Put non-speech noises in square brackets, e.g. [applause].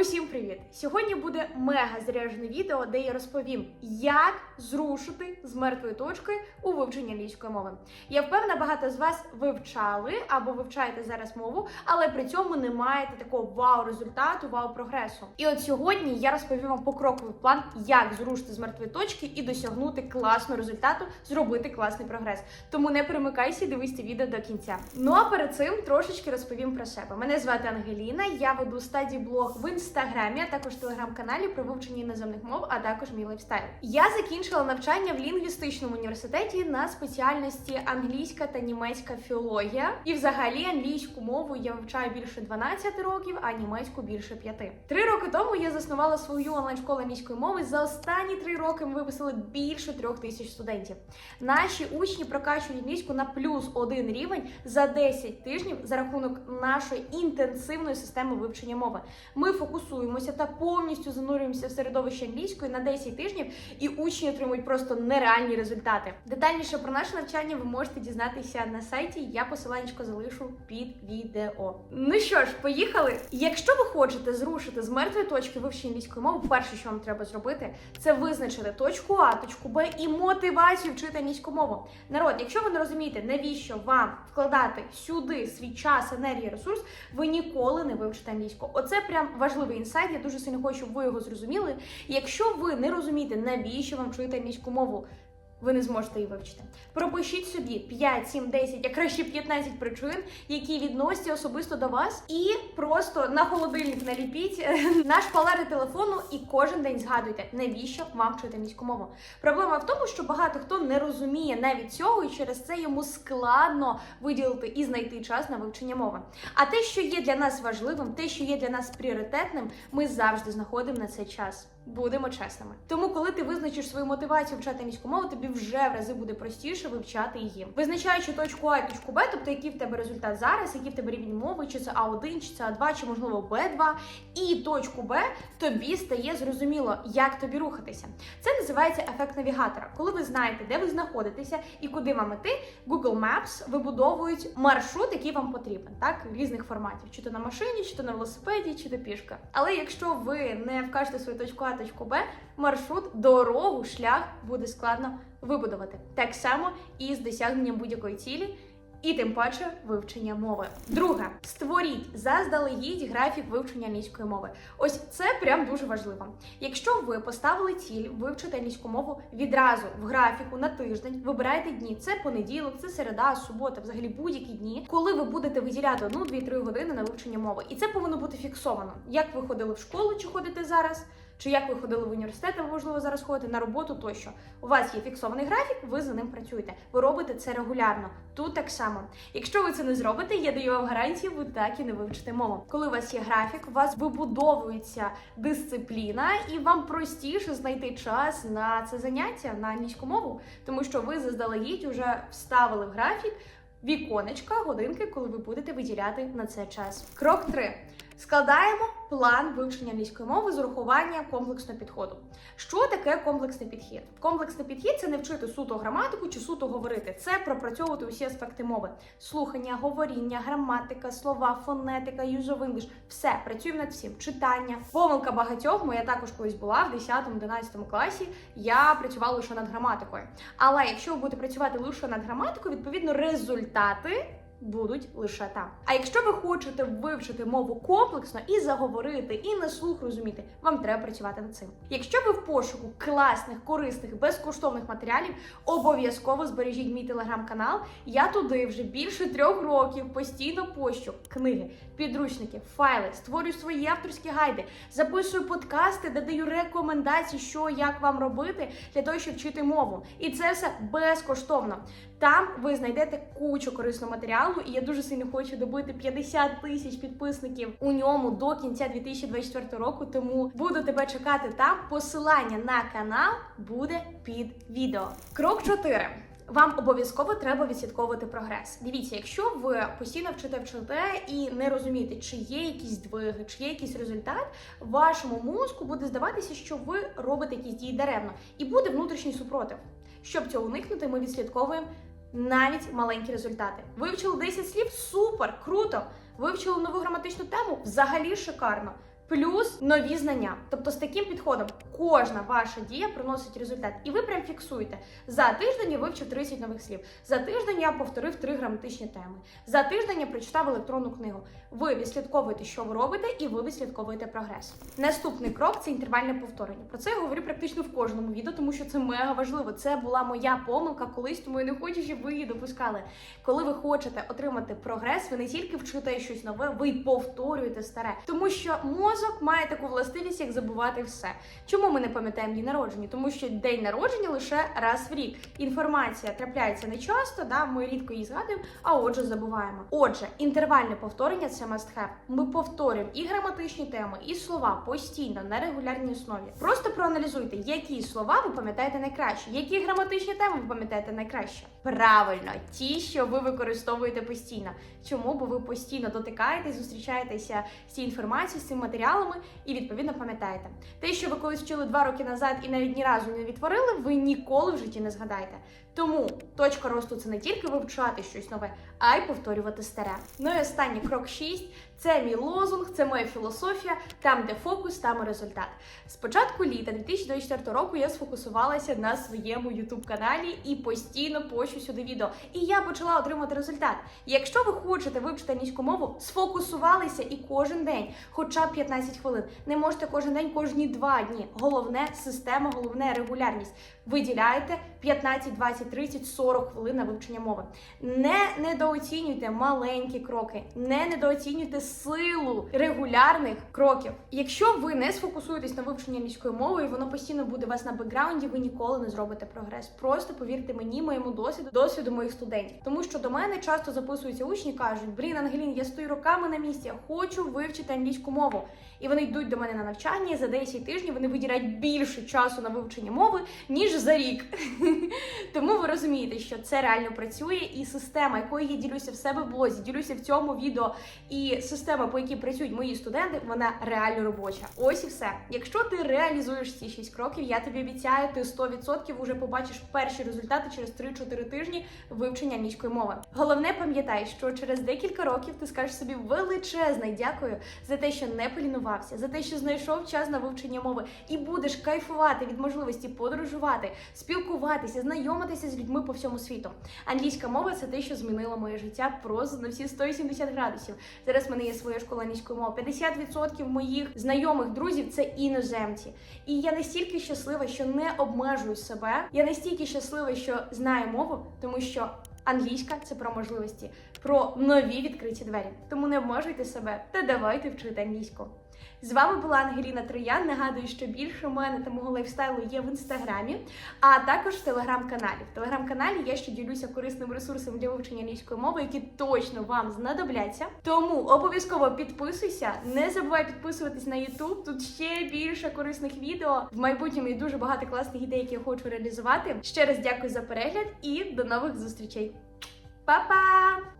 Усім привіт! Сьогодні буде мега заряджене відео, де я розповім, як зрушити з мертвої точки у вивченні англійської мови. Я впевнена, багато з вас вивчали або вивчаєте зараз мову, але при цьому не маєте такого вау результату, вау прогресу. І от сьогодні я розповім вам покроковий план, як зрушити з мертвої точки і досягнути класного результату, зробити класний прогрес. Тому не перемикайся, і дивись це відео до кінця. Ну а перед цим трошечки розповім про себе. Мене звати Ангеліна. Я веду стадії блог в а також телеграм-каналі про вивчення іноземних мов, а також мій лайфстайл. Я закінчила навчання в лінгвістичному університеті на спеціальності англійська та німецька філологія. І взагалі англійську мову я вивчаю більше 12 років, а німецьку більше 5. Три роки тому я заснувала свою онлайн-школу англійської мови. За останні три роки ми виписали більше трьох тисяч студентів. Наші учні прокачують англійську на плюс один рівень за 10 тижнів за рахунок нашої інтенсивної системи вивчення мови. Ми фокусуємося та повністю занурюємося в середовище англійської на 10 тижнів, і учні отримують просто нереальні результати. Детальніше про наше навчання ви можете дізнатися на сайті. Я посиланнячко залишу під відео. Ну що ж, поїхали. Якщо ви хочете зрушити з мертвої точки вивчення англійської мови, перше, що вам треба зробити, це визначити точку А, точку Б і мотивацію вчити англійську мову. Народ, якщо ви не розумієте, навіщо вам вкладати сюди свій час, енергію, ресурс, ви ніколи не вивчите англійську. Оце прям важливий інсайт. Я дуже сильно хочу, щоб ви його зрозуміли. Якщо ви не розумієте, навіщо вам вчити англійську мову. Ви не зможете її вивчити. Пропишіть собі 5, 7, 10, а краще 15 причин, які відносяться особисто до вас, і просто на холодильник наліпіть е, на шпалери телефону і кожен день згадуйте, навіщо вам вчити англійську мову. Проблема в тому, що багато хто не розуміє навіть цього, і через це йому складно виділити і знайти час на вивчення мови. А те, що є для нас важливим, те, що є для нас пріоритетним, ми завжди знаходимо на цей час. Будемо чесними. Тому, коли ти визначиш свою мотивацію вчати англійську мову, тобі вже в рази буде простіше вивчати її. Визначаючи точку А і точку Б, тобто який в тебе результат зараз, який в тебе рівень мови, чи це А1, чи це А2, чи можливо Б2, і точку Б, тобі стає зрозуміло, як тобі рухатися. Це називається ефект навігатора. Коли ви знаєте, де ви знаходитеся і куди вам іти, Google Maps вибудовують маршрут, який вам потрібен, так різних форматів, чи то на машині, чи то на велосипеді, чи то пішка. Але якщо ви не вкажете свою точку А, точку Б, маршрут, дорогу, шлях буде складно вибудувати. Так само і з досягненням будь-якої цілі. І тим паче вивчення мови. Друге, створіть заздалегідь графік вивчення англійської мови. Ось це прям дуже важливо. Якщо ви поставили ціль вивчити англійську мову відразу в графіку на тиждень, вибирайте дні. Це понеділок, це середа, субота, взагалі будь-які дні, коли ви будете виділяти одну, дві, три години на вивчення мови. І це повинно бути фіксовано. Як ви ходили в школу чи ходите зараз? Чи як ви ходили в університет, ви можливо зараз ходите на роботу тощо. У вас є фіксований графік, ви за ним працюєте. Ви робите це регулярно. Тут так само. Якщо ви це не зробите, я даю вам гарантію, ви так і не вивчите мову. Коли у вас є графік, у вас вибудовується дисципліна, і вам простіше знайти час на це заняття на англійську мову, тому що ви заздалегідь вже вставили в графік віконечка, годинки, коли ви будете виділяти на це час. Крок 3. Складаємо план вивчення англійської мови з урахуванням комплексного підходу. Що таке комплексний підхід? Комплексний підхід це не вчити суто граматику чи суто говорити. Це пропрацьовувати усі аспекти мови: слухання, говоріння, граматика, слова, фонетика, of Все працюємо над всім. Читання. Помилка багатьох моя також колись була в 10-11 класі. Я працювала лише над граматикою. Але якщо ви будете працювати лише над граматикою, відповідно результати будуть лише там. А якщо ви хочете вивчити мову комплексно і заговорити, і на слух розуміти, вам треба працювати над цим. Якщо ви в пошуку класних, корисних, безкоштовних матеріалів, обов'язково збережіть мій телеграм-канал. Я туди вже більше трьох років постійно пощу книги, підручники, файли, створюю свої авторські гайди, записую подкасти, де даю рекомендації, що як вам робити для того, щоб вчити мову. І це все безкоштовно. Там ви знайдете кучу корисного матеріалу, і я дуже сильно хочу добити 50 тисяч підписників у ньому до кінця 2024 року. Тому буду тебе чекати там. Посилання на канал буде під відео. Крок 4. Вам обов'язково треба відслідковувати прогрес. Дивіться, якщо ви постійно вчите вчите і не розумієте, чи є якісь здвиги, чи є якийсь результат, вашому мозку буде здаватися, що ви робите якісь дії даремно, і буде внутрішній супротив. Щоб цього уникнути, ми відслідковуємо навіть маленькі результати. Вивчили 10 слів, супер, круто. Вивчили нову граматичну тему, взагалі шикарно. Плюс нові знання. Тобто з таким підходом кожна ваша дія приносить результат. І ви прям фіксуєте. За тиждень я вивчив 30 нових слів. За тиждень я повторив три граматичні теми. За тиждень я прочитав електронну книгу. Ви відслідковуєте, що ви робите, і ви відслідковуєте прогрес. Наступний крок це інтервальне повторення. Про це я говорю практично в кожному відео, тому що це мега важливо. Це була моя помилка колись, тому я не хочу, щоб ви її допускали. Коли ви хочете отримати прогрес, ви не тільки вчите щось нове, ви й повторюєте старе, тому що мозок має таку властивість, як забувати все. Чому ми не пам'ятаємо день народження? Тому що день народження лише раз в рік. Інформація трапляється не часто, да, ми рідко її згадуємо, а отже, забуваємо. Отже, інтервальне повторення це must have. Ми повторюємо і граматичні теми, і слова постійно на регулярній основі. Просто проаналізуйте, які слова ви пам'ятаєте найкраще, які граматичні теми ви пам'ятаєте найкраще. Правильно, ті, що ви використовуєте постійно. Чому? Бо ви постійно дотикаєтесь, зустрічаєтеся з цією інформацією, з цими матеріалами і відповідно пам'ятаєте. Те, що ви колись вчили два роки назад і навіть ні разу не відтворили, ви ніколи в житті не згадаєте. Тому точка росту це не тільки вивчати щось нове, а й повторювати старе. Ну і останній крок 6 – це мій лозунг, це моя філософія. Там, де фокус, там і результат. З початку літа 2024 року я сфокусувалася на своєму youtube каналі і постійно пощу сюди відео. І я почала отримати результат. Якщо ви хочете вивчити англійську мову, сфокусувалися і кожен день, хоча б 15 хвилин. Не можете кожен день, кожні два дні. Головне система, головне регулярність. Виділяйте 15, 20, 30, 40 хвилин на вивчення мови. Не недооцінюйте маленькі кроки, не недооцінюйте силу регулярних кроків. Якщо ви не сфокусуєтесь на вивченні англійської мови, і воно постійно буде у вас на бекграунді, ви ніколи не зробите прогрес. Просто повірте мені, моєму досвіду, досвіду моїх студентів. Тому що до мене часто записуються учні, кажуть: Блін, Ангелін, я стою роками на місці, я хочу вивчити англійську мову. І вони йдуть до мене на навчання. і За 10 тижнів вони виділяють більше часу на вивчення мови ніж за рік. [laughs] Тому ви розумієте, що це реально працює, і система, якою я ділюся в себе в блозі, ділюся в цьому відео, і система, по якій працюють мої студенти, вона реально робоча. Ось і все. Якщо ти реалізуєш ці 6 кроків, я тобі обіцяю, ти 100% вже побачиш перші результати через 3-4 тижні вивчення англійської мови. Головне, пам'ятай, що через декілька років ти скажеш собі величезне дякую за те, що не полінувався, за те, що знайшов час на вивчення мови, і будеш кайфувати від можливості подорожувати, спілкуватися, знайомитися з людьми по всьому світу. Англійська мова це те, що змінило моє життя просто на всі 180 градусів. Зараз в мене є своя школа англійської мови. 50% моїх знайомих друзів це іноземці. І я настільки щаслива, що не обмежую себе. Я настільки щаслива, що знаю мову, тому що. Англійська це про можливості, про нові відкриті двері. Тому не обмежуйте себе та давайте вчити англійську. З вами була Ангеліна Троян. Нагадую, що більше мене та мого лайфстайлу є в інстаграмі, а також в телеграм-каналі. В телеграм-каналі я ще ділюся корисним ресурсом для вивчення англійської мови, які точно вам знадобляться. Тому обов'язково підписуйся. Не забувай підписуватись на YouTube. Тут ще більше корисних відео. В майбутньому є дуже багато класних ідей, які я хочу реалізувати. Ще раз дякую за перегляд і до нових зустрічей. Па-па!